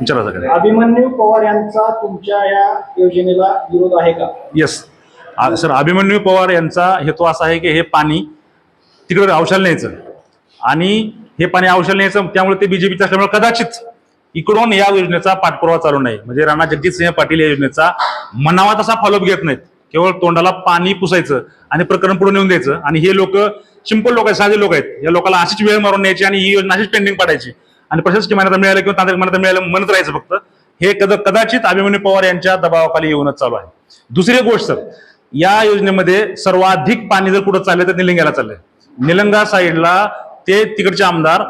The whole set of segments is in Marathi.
विचारा सगळे अभिमन्यू पवार यांचा तुमच्या या योजनेला विरोध आहे का? येस सर अभिमन्यू पवार यांचा हेतू असा आहे की हे पाणी तिकडे औषध न्यायचं. आणि हे पाणी औषध न्यायचं त्यामुळे ते बीजेपीचं असल्यामुळे कदाचित इकडून या योजनेचा पाठपुरावा चालू नाही. म्हणजे राणा जगजितसिंह पाटील या योजनेचा मनावा तसा फॉलोअप घेत नाहीत. केवळ तोंडाला पाणी पुसायचं आणि प्रकरण पुढे नेऊन द्यायचं. आणि हे लोक सिंपल लोक आहेत साधे लोक आहेत. या लोकांना अशीच वेळ मारून न्यायची आणि ही योजना अशीच पेंडिंग पाडायची. आणि प्रशासकीय मान्यता मिळालं किंवा तांत्रिक मान्यता मिळालं म्हणत राहायचं फक्त हे कद कदाचित अभिमन्यू पवार यांच्या दबावाखाली येऊनच चालू आहे. दुसरी गोष्ट सर या योजनेमध्ये सर्वाधिक पाणी जर कुठं चाललंय तर निलंग्याला चाललंय. निलंगा साईडला ते तिकडचे आमदार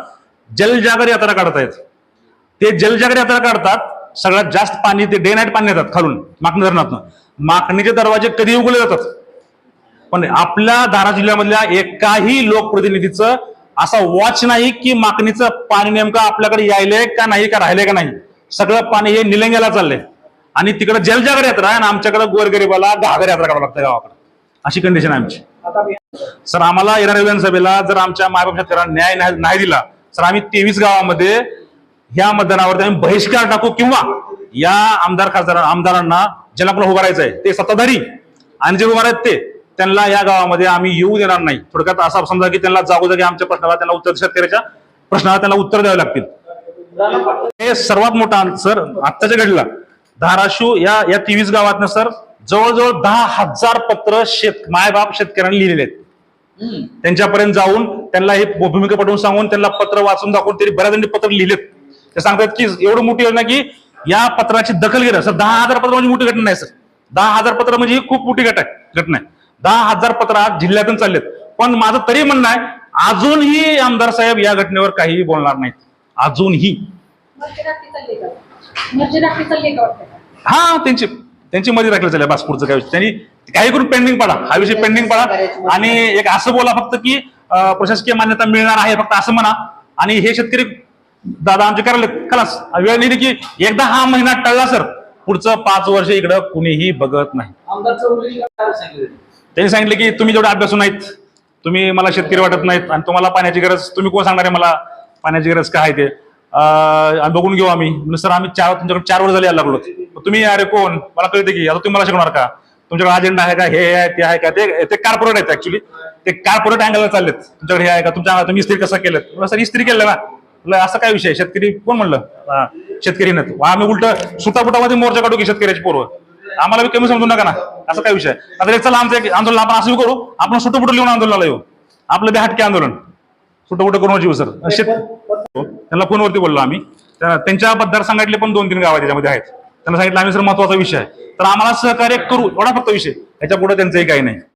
जलजागर यात्रा काढत आहेत ते जलजागर यात्रा काढतात. सगळ्यात जास्त पाणी ते डे नाईट पाणी येतात खालून माकणी धरणातनं. माकणीचे दरवाजे कधी उघडले जातात. पण आपल्या धारा जिल्ह्यामधल्या एकाही लोकप्रतिनिधीचं असा वॉच नाही की माकणीचं पाणी नेमकं आपल्याकडे यायलंय का नाही का राहिलंय का नाही. सगळं पाणी हे निलंग्याला चाललंय. आणि तिकडे जलजागर यात्रा आहे आणि आमच्याकडे गोरगरीबाला घागर यात्रा करावं लागतं गावाकडे. अशी कंडिशन आहे आमची. सर आम्हाला येणाऱ्या विधानसभेला जर आमच्या मायबाप शेतकऱ्यांना न्याय नाही दिला सर आम्ही तेवीस गावामध्ये ह्या मतदानावरती आम्ही बहिष्कार टाकू किंवा या आमदार खासदार आमदारांना ज्यांना आपल्याला उभा आहे ते सत्ताधारी आणि जे उभा आहेत ते त्यांना या गावामध्ये आम्ही येऊ देणार नाही. थोडक्यात असं समजा की त्यांना जागोजागी आमच्या प्रश्नाला त्यांना उत्तर शेतकऱ्याच्या प्रश्नाला त्यांना उत्तर द्यावे लागतील. हे सर्वात मोठा सर आत्ताच्या घडीला. धाराशिव या या तेवीस गावातनं सर जवळजवळ दहा हजार पत्र शेत मायबाप शेतकऱ्यांनी लिहिलेले आहेत. त्यांच्यापर्यंत जाऊन त्यांना हे भूमिका पटवून सांगून त्यांना पत्र वाचून दाखवून तरी बऱ्याच पत्र लिहिलेत. ते सांगतात की एवढं मोठी योजना की या पत्राची दखल घेणं. सर दहा हजार पत्र म्हणजे मोठी घटना नाही सर. दहा हजार पत्र म्हणजे ही खूप मोठी घट आहे घटना आहे. दहा हजार पत्र आज जिल्ह्यातून चाललेत. पण माझं तरी म्हणणं आहे अजूनही आमदार साहेब या घटनेवर काहीही बोलणार नाहीत. अजूनही? हा त्यांची त्यांची मध्ये राखलं चालेल बस पुढचं काय. त्यांनी काही करून पेंडिंग पडा. हा विषय पेंडिंग पडा. आणि एक असं बोला फक्त की प्रशासकीय मान्यता मिळणार आहे फक्त असं म्हणा. आणि हे शेतकरी दादा आमचे करायला खलास वेळ नेली की एकदा हा महिना टळला सर. पुढचं पाच वर्ष इकडं कुणीही बघत नाही. त्यांनी सांगितलं की तुम्ही जेवढे अभ्यासू नाहीत तुम्ही मला शेतकरी वाटत नाहीत आणि तुम्हाला पाण्याची गरज तुम्ही कोण सांगणार आहे मला? पाण्याची गरज काय आहे ते? बघून घेऊ आम्ही. म्हणलं, सर आम्ही चार तुमच्याकडे चार वर्ष झाले यायला लागलो तुम्ही अरे कोण? मला कळते की आता तुम्ही मला शिकवणार का? तुमच्याकडे अजेंडा आहे का? हे आहे ते आहे का? ते ते कार्पोरेट आहेत ऍक्च्युली ते कार्पोरेट अँगलला चाललेत. तुमच्याकडे हे आहे का? तुमच्या तुम्ही इस्त्री कसं केलं सर इस्त्री केलं ना. म्हणलं, असं काय विषय शेतकरी कोण म्हणलं? शेतकरी नाही आम्ही उलट सुटापुटामध्ये मोर्चा काढू की शेतकऱ्याची पूर्व आम्हाला कमी समजू नका ना. असं काय विषय आता चला आमचं एक आंदोलन आपण असं करू आपण सुटपुट लिहून आंदोलनाला येऊ. आपलं बी हटके आंदोलन. सुटपुट करून जीव सर. शेत त्यांना फोनवरती बोललो आम्ही. त्यांच्या त्यांच्या मतदारसंघातले पण दोन तीन गाव त्याच्यामध्ये आहेत. त्यांना सांगितलं आम्ही सर महत्त्वाचा विषय आहे. तर आम्हाला सहकार्य करू एवढा फक्त विषय. याच्यापुढे त्यांचंही काही नाही.